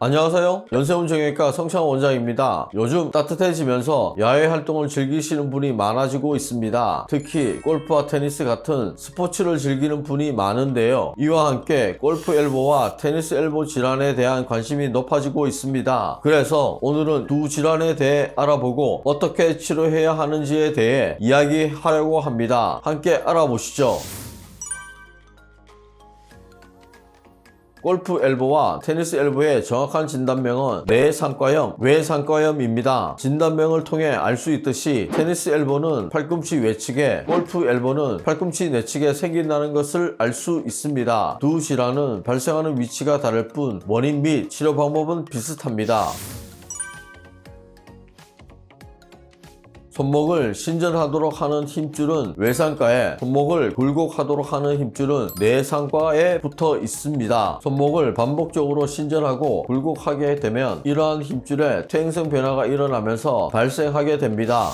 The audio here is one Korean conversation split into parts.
안녕하세요. 연세훈 정형외과 성창 원장입니다. 요즘 따뜻해지면서 야외 활동을 즐기시는 분이 많아지고 있습니다. 특히 골프와 테니스 같은 스포츠를 즐기는 분이 많은데요. 이와 함께 골프 엘보와 테니스 엘보 질환에 대한 관심이 높아지고 있습니다. 그래서 오늘은 두 질환에 대해 알아보고 어떻게 치료해야 하는지에 대해 이야기하려고 합니다. 함께 알아보시죠. 골프 엘보와 테니스 엘보의 정확한 진단명은 내상과염, 외상과염입니다. 진단명을 통해 알 수 있듯이 테니스 엘보는 팔꿈치 외측에, 골프 엘보는 팔꿈치 내측에 생긴다는 것을 알 수 있습니다. 두 질환은 발생하는 위치가 다를 뿐 원인 및 치료 방법은 비슷합니다. 손목을 신전하도록 하는 힘줄은 외상과에 손목을 굴곡하도록 하는 힘줄은 내상과에 붙어 있습니다. 손목을 반복적으로 신전하고 굴곡하게 되면 이러한 힘줄에 퇴행성 변화가 일어나면서 발생하게 됩니다.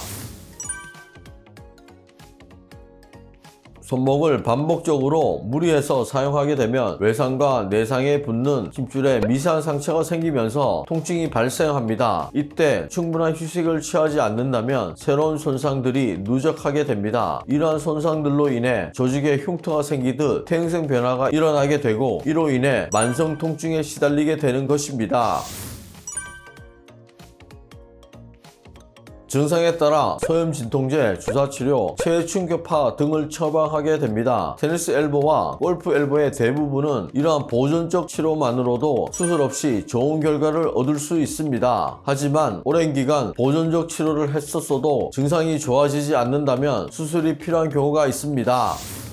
손목을 반복적으로 무리해서 사용하게 되면 외상과 내상에 붙는 힘줄에 미세한 상처가 생기면서 통증이 발생합니다. 이때 충분한 휴식을 취하지 않는다면 새로운 손상들이 누적하게 됩니다. 이러한 손상들로 인해 조직에 흉터가 생기듯 퇴행성 변화가 일어나게 되고 이로 인해 만성 통증에 시달리게 되는 것입니다. 증상에 따라 소염 진통제, 주사 치료, 체충격파 등을 처방하게 됩니다. 테니스 엘보와 골프 엘보의 대부분은 이러한 보존적 치료만으로도 수술 없이 좋은 결과를 얻을 수 있습니다. 하지만 오랜 기간 보존적 치료를 했었어도 증상이 좋아지지 않는다면 수술이 필요한 경우가 있습니다.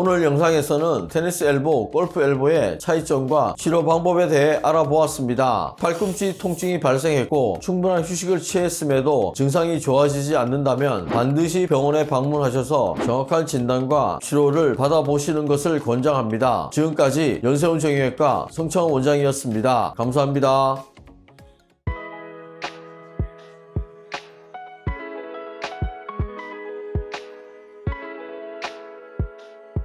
오늘 영상에서는 테니스 엘보, 골프 엘보의 차이점과 치료 방법에 대해 알아보았습니다. 팔꿈치 통증이 발생했고 충분한 휴식을 취했음에도 증상이 좋아지지 않는다면 반드시 병원에 방문하셔서 정확한 진단과 치료를 받아보시는 것을 권장합니다. 지금까지 연세훈 정형외과 성창원 원장이었습니다. 감사합니다.